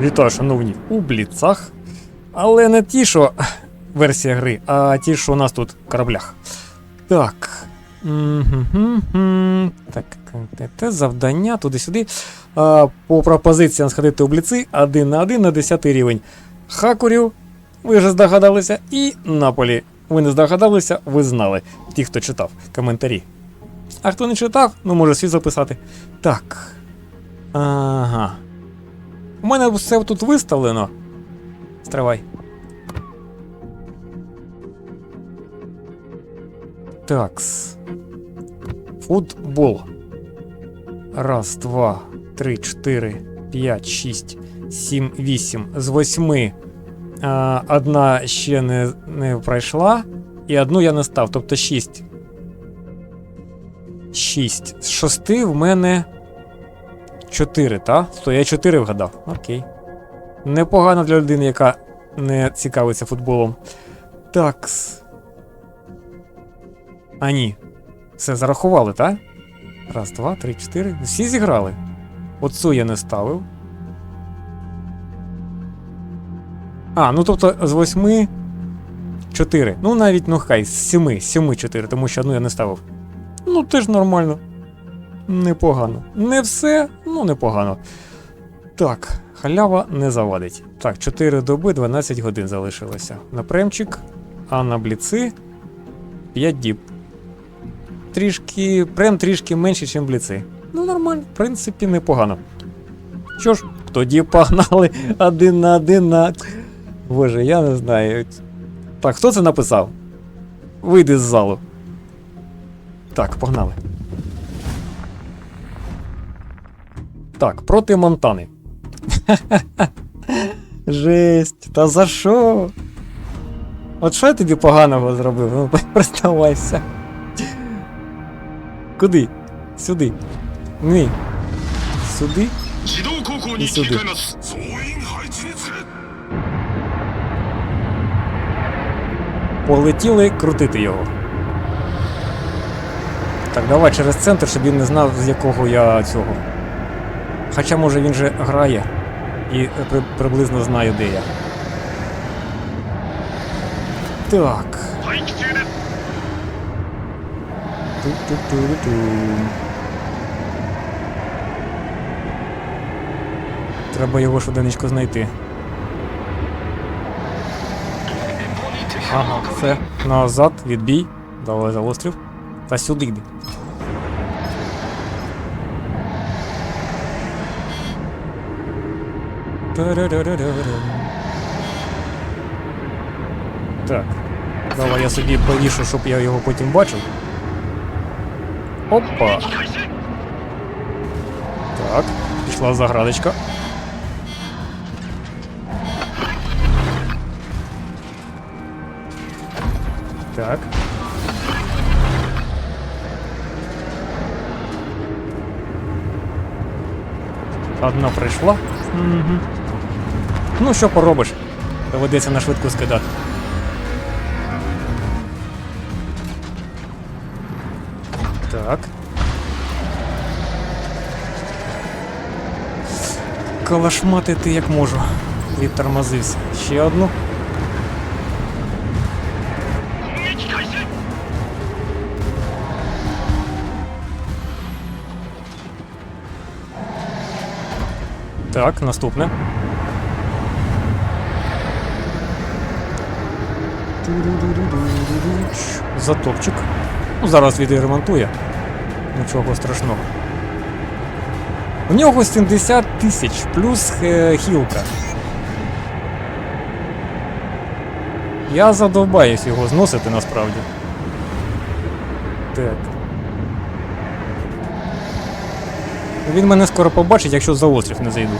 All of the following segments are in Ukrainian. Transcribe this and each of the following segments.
Вітаю, шановні, у бліцах. Але не ті, що версія гри, а ті, що у нас тут в кораблях. Так. Так, те- завдання туди-сюди. По пропозиціям сходити у бліци 1 на 1 на 10 рівень. Хакурів, ви вже здогадалися, і Наполі. Ви не здогадалися, ви знали. Ті, хто читав коментарі. А хто не читав, ну може свій записати. Так. Ага. У мене все тут виставлено. Стривай. Такс. Футбол. Раз, два, три, чотири, п'ять, шість, сім, вісім. З восьми а, одна ще не, не пройшла, і одну я не став, тобто шість. Шість. З шести в мене. Чотири, та? Сто, я чотири вгадав. Окей. Непогано для людини, яка не цікавиться футболом. Такс. А ні. Все, зарахували, так? Раз, два, три, чотири. Всі зіграли. Оцю я не ставив. А, ну тобто з восьми. Чотири. Ну навіть, ну хай, з сіми, з сіми чотири, тому що одну я не ставив. Ну, теж нормально. Непогано. Не все, ну непогано. Так, халява не завадить. Так, 4 доби, 12 годин залишилося. На премчик, а на бліци 5 діб. Трішки, прем трішки менше, ніж бліци. Ну, нормально, в принципі, непогано. Що ж, тоді погнали один на один на. Боже, я не знаю. Так, хто це написав? Вийди з залу. Так, погнали. Так, проти Монтани. Жесть, та за що? От що я тобі поганого зробив? Ну, приставайся. Куди? Сюди. Ні. Сюди. І сюди. Полетіли крутити його. Так, давай через центр, щоб він не знав, з якого я цього. Хоча, може, він же грає і е, при приблизно знає, де я. Так. Ту-ту-ту-ту. Треба його швиденечко знайти. Ага, все. Назад, відбій. Давай за острів. Та сюди йди. Так. Давай я собі повішу, щоб я його потім бачив. Опа. Так, пішла заградочка. Так. Одна прийшла. Угу. Ну що поробиш? Доведеться на швидку скидати. Так. Калашмати ти як можу. Відтормозився. Ще одну. Так, наступне. Затопчик. Ну, зараз відремонтує. Нічого страшного. У нього 70 тисяч плюс е, хілка. Я задовбаюсь його зносити насправді. Так. Він мене скоро побачить, якщо за острів не зайду.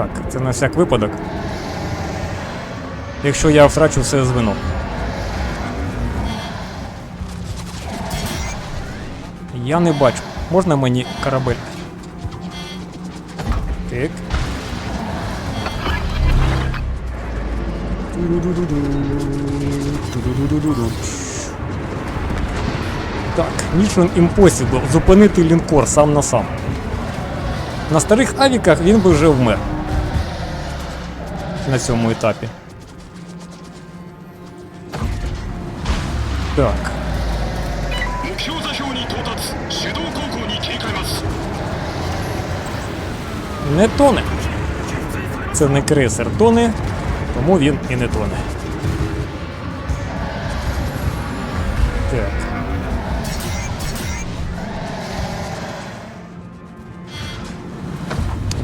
Так, це на всяк випадок. Якщо я втрачу все звено. Я не бачу. Можна мені корабель? Так. Так, Mission Impossible. Зупинити лінкор сам на сам. На старих авіках він би вже вмер на цьому етапі. Так. Не тоне. Це не крейсер тоне, тому він і не тоне. Так.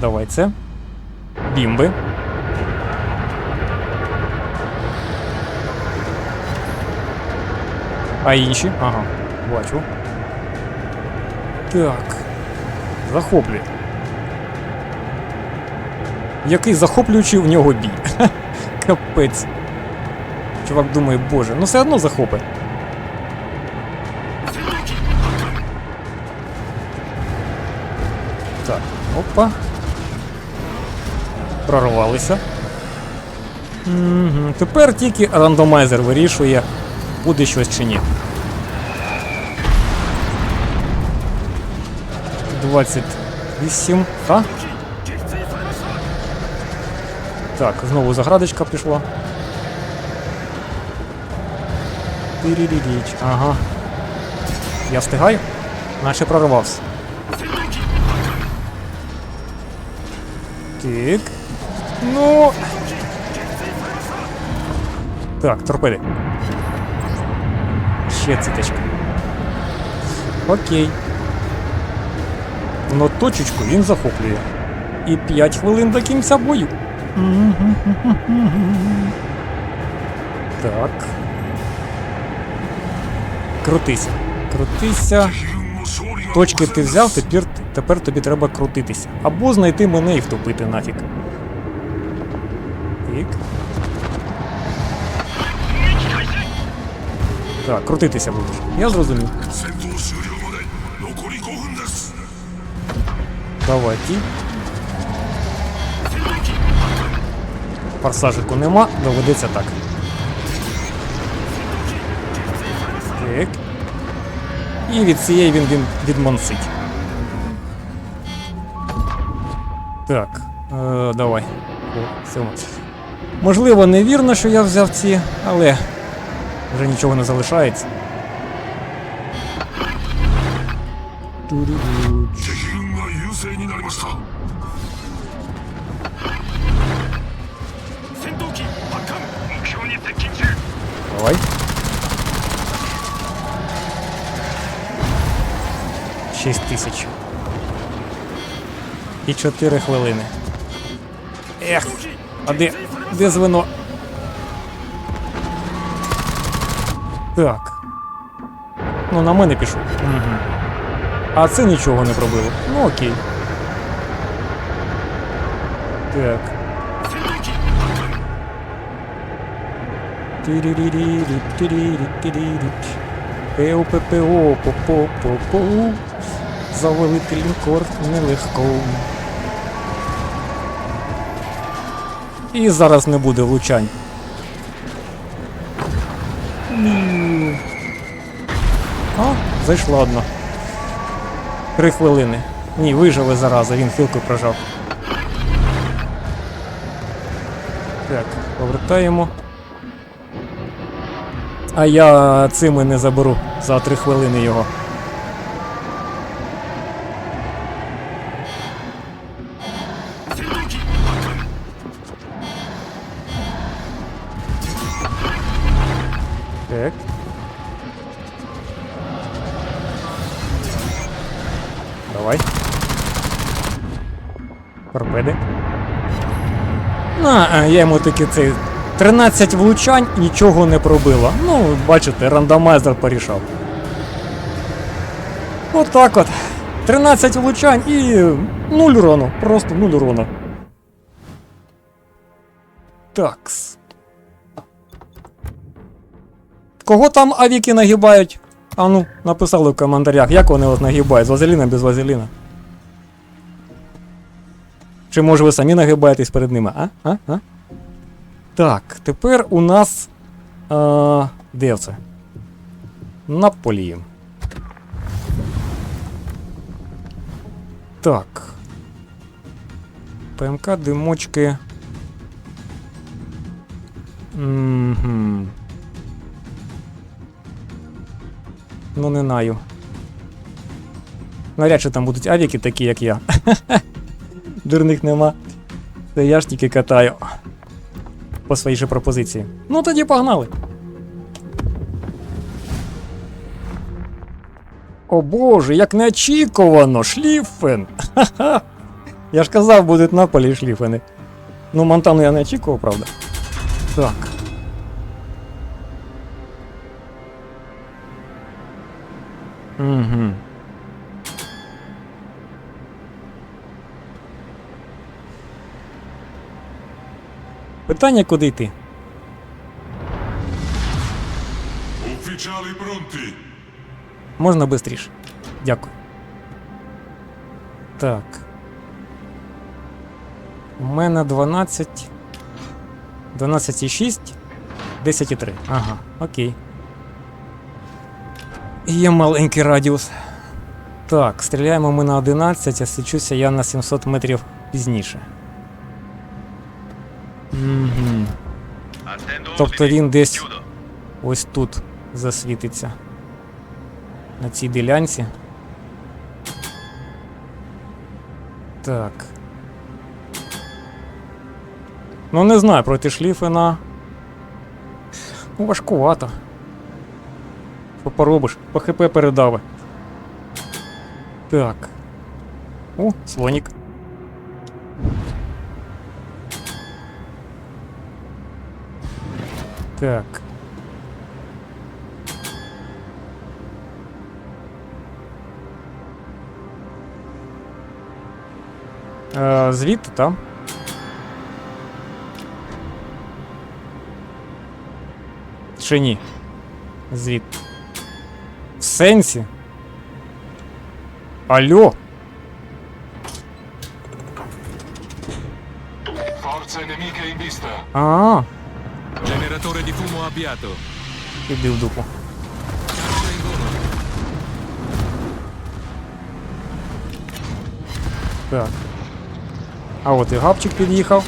Давай це. Бімби. А інші? Ага, бачу. Так. Захоплює. Який захоплюючий в нього бій. Капець. Чувак думає, боже, ну все одно захопить. Так, опа. Прорвалися. Угу. Тепер тільки рандомайзер вирішує, буде щось чи ні. 28. Та? Так, знову заградочка пішла. Тиріріріч, ага. Я встигаю? Наче прорвався. Так. Ну. Так, торпеди ще циточка. Окей. Но точечку він захоплює. І 5 хвилин до кінця бою. Так. Крутися. Крутися. Точки ти взяв, тепер тепер тобі треба крутитися. Або знайти мене і втопити нафік. Так. Так, крутитися будеш. Я зрозумів. Давай. Форсажику нема, доведеться так. Так. І від цієї він він відмансить. Так, е, давай. О, все. Можливо, невірно, що я взяв ці, але... Вже нічого не залишається. Давай. Шість тисяч. І чотири хвилини. Ех, а де, де звено? Так. Ну, на мене пішов. Угу. А це нічого не пробило. Ну окей. Так. ПО-ППО, по-по-по-по. Завалити лінкор нелегко. І зараз не буде влучань. А, одно. одна. Три хвилини. Ні, вижили зараза, він хилку прожав. Так, повертаємо. А я цими не заберу за три хвилини його. А, а, я йому таки цей 13 влучань, нічого не пробило. Ну, бачите, рандомайзер порішав. Отак от. 13 влучань і 0 урону. Просто 0 урону. Такс. Кого там авіки нагибають? А ну, написали в коментарях, як вони вас нагибають, з вазеліна без вазеліна. Чи може ви самі нагибаєтесь перед ними, а? А? А? Так, тепер у нас. А, де це? Наполі. Так. ПМК, димочки. Угу. Ну, не знаю. Навряд чи там будуть авіки такі, як я. Дурних нема. Це я ж тільки катаю. По своїй же пропозиції. Ну тоді погнали. О боже, як неочікувано! Шліфен! Ха-ха! Я ж казав, будуть на полі шліфени. Ну, Монтану я не очікував, правда. Так. Угу. Питання, куди йти? Ufficiali pronti. Можна швидше. Дякую. Так. У мене 12. 12,6. 10,3. Ага, окей. Є маленький радіус. Так, стріляємо ми на 11, а свічуся я на 700 метрів пізніше. Угу. Тобто він десь ось тут засвітиться. На цій ділянці. Так. Ну, не знаю, проти шліфена. Ну, важкувато. Що поробиш? По ХП передави. Так. О, слонік. Так. Е, звідти там. Чи ні? Звідти. В сенсі? Алло? Forze nemiche in vista. А, Generatore di fumo avviato. іди в дупу. Caccia in volo. Так. А от і гапчик під'їхав.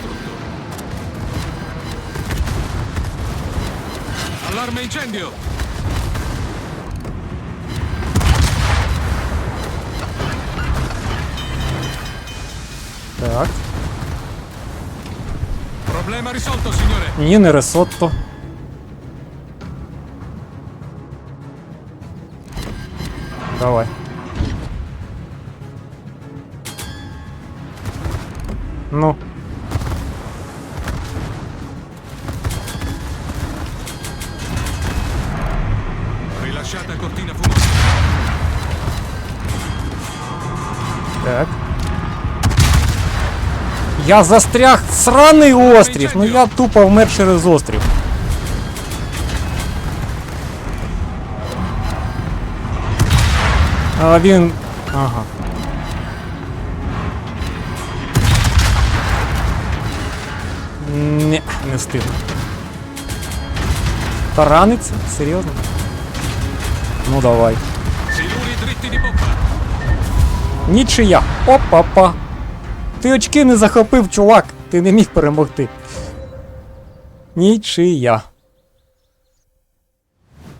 Allarme incendio. Так. Problema risolto, signore. Ні, не ресотто. Давай. Ну. Я застряг сраний острів. Ну я тупо вмер через острів. А він. Ага. Не, не встигну. Тараниться? Серйозно? Ну давай. Siluri dritti di poppa. Нічия. Опа-па. Ти очки не захопив, чувак. Ти не міг перемогти. Нічия.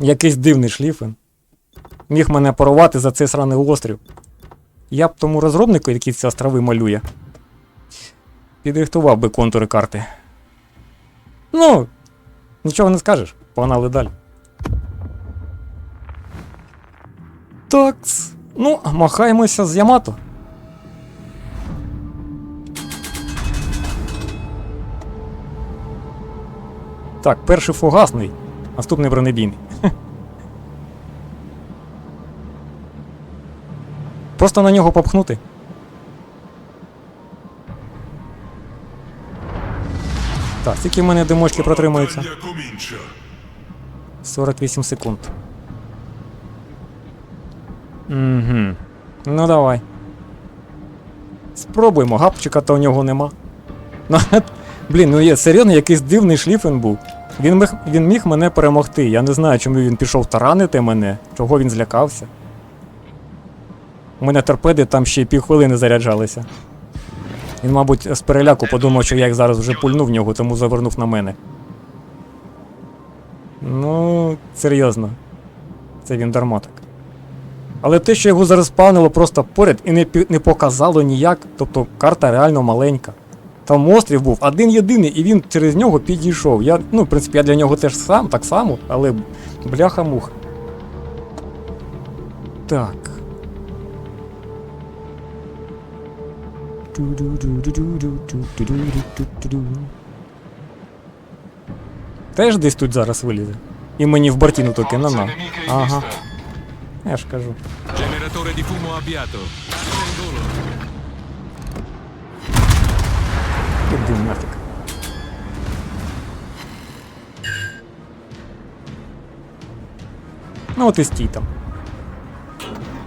Якийсь дивний шліфен. Міг мене порвати за цей сраний острів. Я б тому розробнику, який ці острови малює. Підрихтував би контури карти. Ну, нічого не скажеш. Погнали далі. Такс. Ну, махаємося з Ямато. Так, перший фугасний, наступний бронебійний. Просто на нього попхнути. Так, скільки в мене димочки протримуються? 48 секунд. Угу. Ну давай. Спробуємо, гапчика то у нього нема. Блін, ну є серйозно, якийсь дивний шліфен був. Він міг, він міг мене перемогти. Я не знаю, чому він пішов таранити мене, чого він злякався. У мене торпеди там ще півхвилини заряджалися. Він, мабуть, з переляку подумав, що я їх зараз вже пульну в нього, тому завернув на мене. Ну, серйозно. Це він дарма так. Але те, що його зареспавнило просто поряд і не, не показало ніяк, тобто карта реально маленька. Там острів був один єдиний, і він через нього підійшов. Я, ну, в принципі, я для нього теж сам, так само, але бляха-муха. Так. Теж десь тут зараз вилізе. І мені в бортіну таки на на. Ага. Я ж кажу. Generatore di fumo Іди нафіг. Ну от і стій там.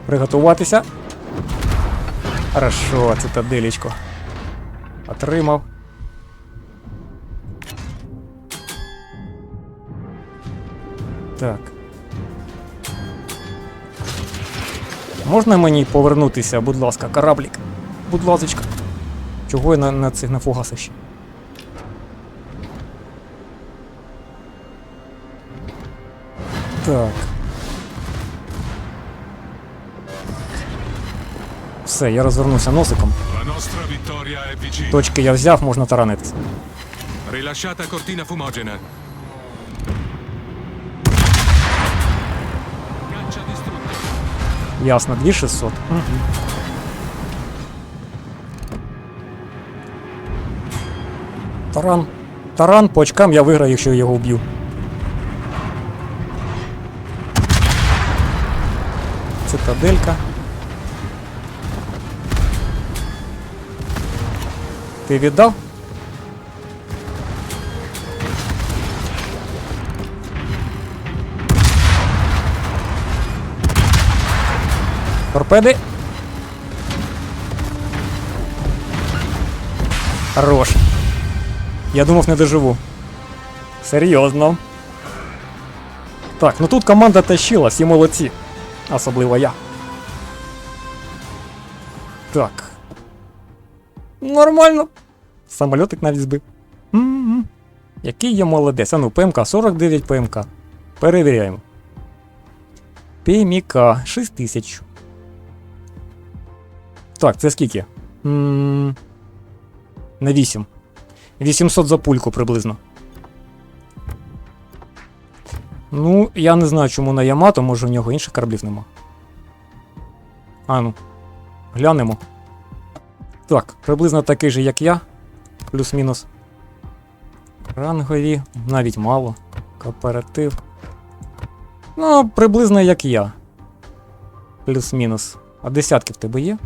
Приготуватися. Хорошо, цитаделечко. Отримав. Так. Можна мені повернутися, будь ласка, кораблік? Будь ласочка. Чого я на, на цих на фугасах ще? Так. Все, я розвернувся носиком. Точки я взяв, можна таранитися. Rilasciata cortina fumogena. Ясно, 2600. Угу. Таран. Таран по очкам я виграю, якщо його вб'ю. Цитаделька. Ти віддав? Торпеди. Хорош. Я думав, не доживу. Серйозно. Так, ну тут команда тащила, всі молодці. Особливо я. Так. Нормально. Самольотик навіть збив. М-м. Який я молодець. А ну, ПМК 49 ПМК. Перевіряємо. ПМК 6000. Так, це скільки? м на 8. 800 за пульку приблизно. Ну, я не знаю, чому на Ямато, може у нього інших кораблів нема. А ну. Глянемо. Так, приблизно такий же, як я. Плюс-мінус. Рангові, навіть мало. Кооператив. Ну, приблизно як я. Плюс-мінус. А десятки в тебе є?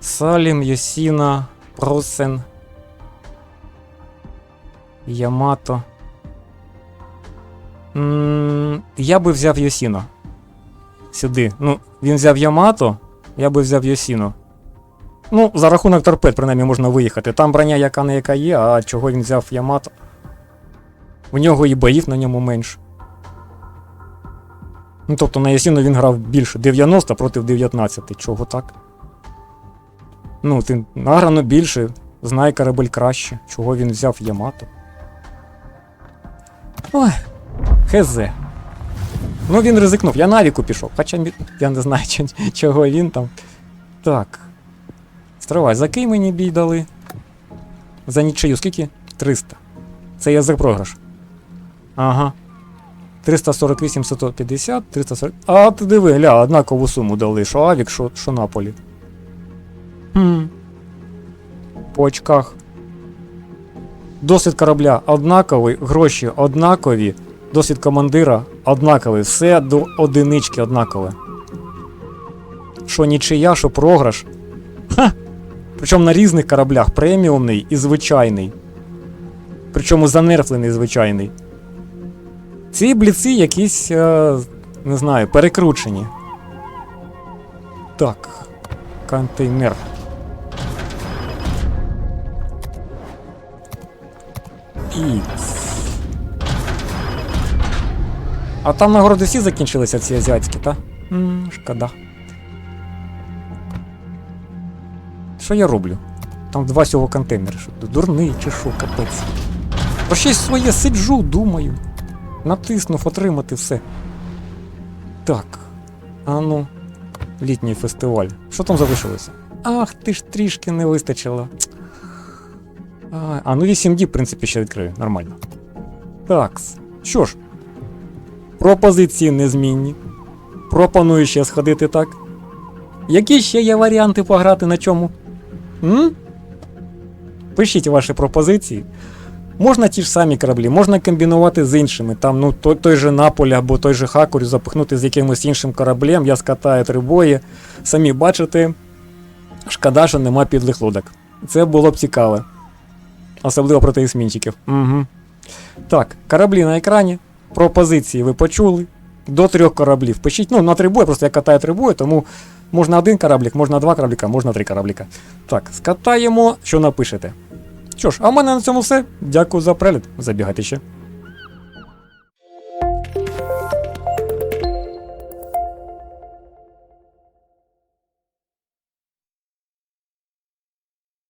Салім, Йосіна, Просен. Ямато. м я би взяв Йосіно. Сюди. Ну, він взяв Ямато, я би взяв Йосіно. Ну, за рахунок торпед, принаймні, можна виїхати. Там броня яка не яка є, а чого він взяв Ямато. У нього і боїв на ньому менше. Ну, тобто на Ясіно він грав більше 90 проти 19. Чого так? Ну, ти награно більше, знає корабель краще. Чого він взяв Ямато? Ой, хз. Ну він ризикнув, я на віку пішов, хоча я не знаю, чо- чого він там. Так. Стривай, за кий мені бій дали? За нічию скільки? 300. Це я за програш. Ага. 348, 150, 340. А ти диви, гля, однакову суму дали, що Авік, що, що Наполі. Хм. По очках. Досвід корабля однаковий, гроші однакові, досвід командира однаковий, все до одинички однакове. Що нічия, що програш. Ха! Причому на різних кораблях преміумний і звичайний. Причому занерфлений звичайний. Ці бліці якісь, е, не знаю, перекручені. Так. Контейнер. І. А там нагороди всі закінчилися ці азіатські, та? Ммм, шкода. Що я роблю? Там два сього контейнери. Що, дурний чи що, капець. Про щось своє сиджу, думаю. Натиснув отримати все. Так. А ну. Літній фестиваль. Що там залишилося? Ах, ти ж трішки не вистачило. А, а ну 8 діб, в принципі, ще відкрию. Нормально. Так. Що ж. Пропозиції незмінні. Пропоную ще сходити так. Які ще є варіанти пограти на чому? М? Пишіть ваші пропозиції. Можна ті ж самі кораблі, можна комбінувати з іншими. Там, ну, той, той же Наполі або той же Хакурю запихнути з якимось іншим кораблем, я скатаю три бої. Самі бачите, шкода, що нема підлих лодок. Це було б цікаво. Особливо проти есмінчиків. Угу. Так, кораблі на екрані. Пропозиції ви почули. До трьох кораблів. Пишіть, ну, на три бої, просто я катаю три бої, тому можна один кораблік, можна два корабліка, можна три корабліка. Так, скатаємо, що напишете. Що ж, а в мене на цьому все. Дякую за перегляд. Забігайте ще.